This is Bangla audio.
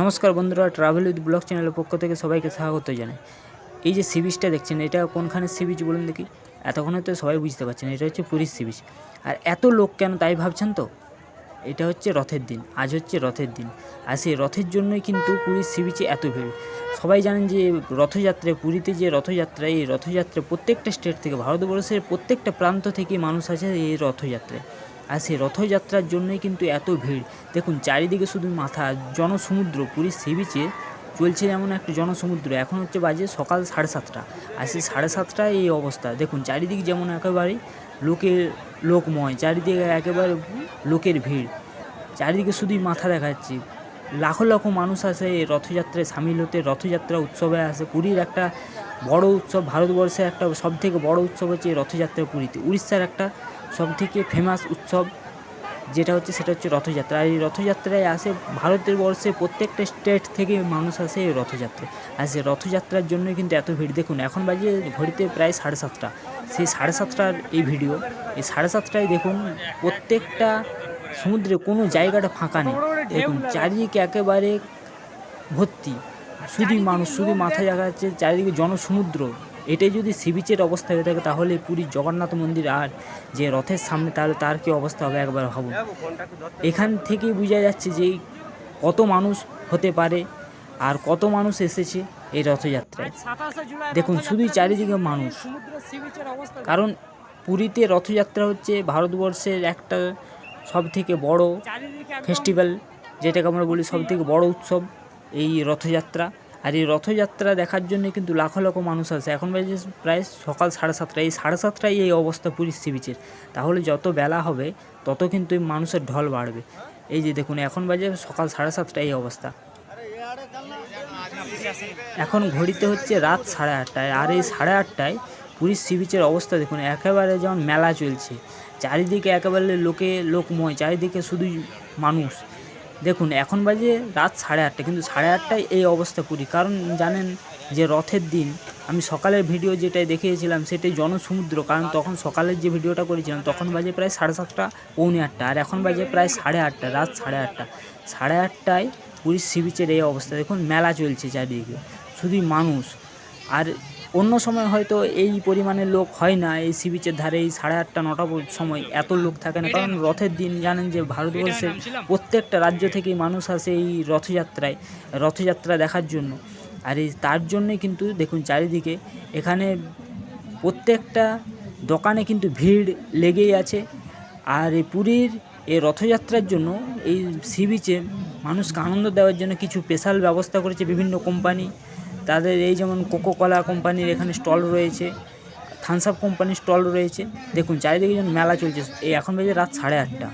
নমস্কার বন্ধুরা ট্রাভেল উইথ ব্লগ চ্যানেলের পক্ষ থেকে সবাইকে স্বাগত জানাই। এই যে সি বিচটা দেখছেন, এটা কোনখানে সি বিচ বলুন দেখি? এতক্ষণে তো সবাই বুঝতে পারছেন, এটা হচ্ছে পুরীর সি বিচ আর এত লোক কেন তাই ভাবছেন তো? এটা হচ্ছে রথের দিন, আজ হচ্ছে রথের দিন। আর সেই রথের জন্যই কিন্তু পুরীর সি বিচে এত ভিড়। সবাই জানেন যে রথযাত্রায়, পুরীতে যে রথযাত্রা এই রথযাত্রায় প্রত্যেকটা স্টেট থেকে, ভারতবর্ষের প্রত্যেকটা প্রান্ত থেকে মানুষ আছে এই রথযাত্রায়। আর সেই রথযাত্রার জন্যই কিন্তু এত ভিড়। দেখুন, চারিদিকে শুধু মাথা, জনসমুদ্র পুরীর সি বিচে চলছে যেমন একটা জনসমুদ্র। এখন হচ্ছে বাজে সকাল সাড়ে সাতটা। আর সেই সাড়ে সাতটায় এই অবস্থা। দেখুন, চারিদিক যেমন একেবারে লোকের লোকময়, চারিদিকে একেবারে লোকের ভিড়। চারিদিকে শুধুই মাথা দেখা যাচ্ছে লাখো লাখো মানুষ আসে এই রথযাত্রায় সামিল হতে। রথযাত্রা উৎসবে আসে। পুরীর একটা বড় উৎসব ভারতবর্ষের একটা সবথেকে বড় উৎসব হচ্ছে এই রথযাত্রা পুরীতে। উড়িষ্যার একটা সব থেকে ফেমাস উৎসব যেটা হচ্ছে সেটা হচ্ছে রথযাত্রা। আর এই রথযাত্রায় আসে ভারতের বর্ষে প্রত্যেকটা স্টেট থেকে মানুষ আসে এই রথযাত্রায়। আর সেই রথযাত্রার জন্য কিন্তু এত ভিড়। দেখুন, এখন বাজে ঘড়িতে প্রায় সাড়ে সাতটা। সেই সাড়ে সাতটার এই ভিডিও, এই সাড়ে সাতটায় দেখুন প্রত্যেকটা সমুদ্রে কোনো জায়গাটা ফাঁকা নেই। দেখুন, চারিদিকে একেবারে ভর্তি। শুধুই মানুষ, শুধু মাথায় দেখা যাচ্ছে চারিদিকে জনসমুদ্র। এটাই যদি সি বিচের অবস্থা হয়ে থাকে তাহলে পুরীর জগন্নাথ মন্দির আর যে রথের সামনে তাহলে তার কি অবস্থা হবে? একবার ভাবুন। এখান থেকেই বোঝা যাচ্ছে যে কত মানুষ হতে পারে আর কত মানুষ এসেছে এই রথযাত্রায়। দেখুন শুধুই চারিদিকে মানুষ। কারণ পুরীতে রথযাত্রা হচ্ছে ভারতবর্ষের একটা সব থেকে বড় ফেস্টিভ্যাল যেটাকে আমরা বলি সব থেকে বড় উৎসব এই রথযাত্রা। আর এই রথযাত্রা দেখার জন্য কিন্তু লাখো লাখো মানুষ আসে এখন বাজে প্রায় সকাল সাড়ে সাতটা এই সাড়ে সাতটায় এই অবস্থা পুরীর সি বিচের তাহলে যত বেলা হবে, তত কিন্তু এই মানুষের ঢল বাড়বে। এই যে দেখুন, এখন বাজে সকাল সাড়ে সাতটায় এই অবস্থা। এখন ঘড়িতে হচ্ছে রাত সাড়ে আটটায়। আর এই সাড়ে আটটায় পুরীর সি বিচের অবস্থা দেখুন, একেবারে যেমন মেলা চলছে। চারিদিকে একেবারে লোকে, লোকময়, চারিদিকে শুধু মানুষ। দেখুন, এখন বাজে রাত সাড়ে আটটা, কিন্তু সাড়ে আটটায় এই অবস্থা পুরী কারণ জানেন যে রথের দিন, আমি সকালের ভিডিও যেটাই দেখিয়েছিলাম সেটাই জনসমুদ্র, কারণ তখন সকালের যে ভিডিওটা করেছিলাম, তখন বাজে প্রায় সাড়ে সাতটা, পৌনে আটটা, আর এখন বাজে প্রায় সাড়ে আটটা, রাত সাড়ে আটটা। সাড়ে আটটায় পুরীর সি বিচের এই অবস্থা, দেখুন, মেলা চলছে চারিদিকে, শুধুই মানুষ। আর অন্য সময় হয়তো এই পরিমাণে লোক হয় না এই সি বিচের ধারে এই সাড়ে আটটা নটা সময় এত লোক থাকে না। কারণ রথের দিন জানেন যে ভারতবর্ষের প্রত্যেকটা রাজ্য থেকেই মানুষ আসে এই রথযাত্রায় রথযাত্রা দেখার জন্য। আর এই তার জন্যই কিন্তু দেখুন চারিদিকে এখানে প্রত্যেকটা দোকানে কিন্তু ভিড় লেগেই আছে। আর এই পুরীর এই রথযাত্রার জন্য এই সি বিচে মানুষকে আনন্দ দেওয়ার জন্য কিছু স্পেশাল ব্যবস্থা করেছে বিভিন্ন কোম্পানি তাদের এই যেমন কোকো কলা কোম্পানির এখানে স্টল রয়েছে থামস আপ কোম্পানির স্টল রয়েছে। দেখুন, চারিদিকে যেন মেলা চলছে। এই এখন বেজে রাত সাড়ে আটটা।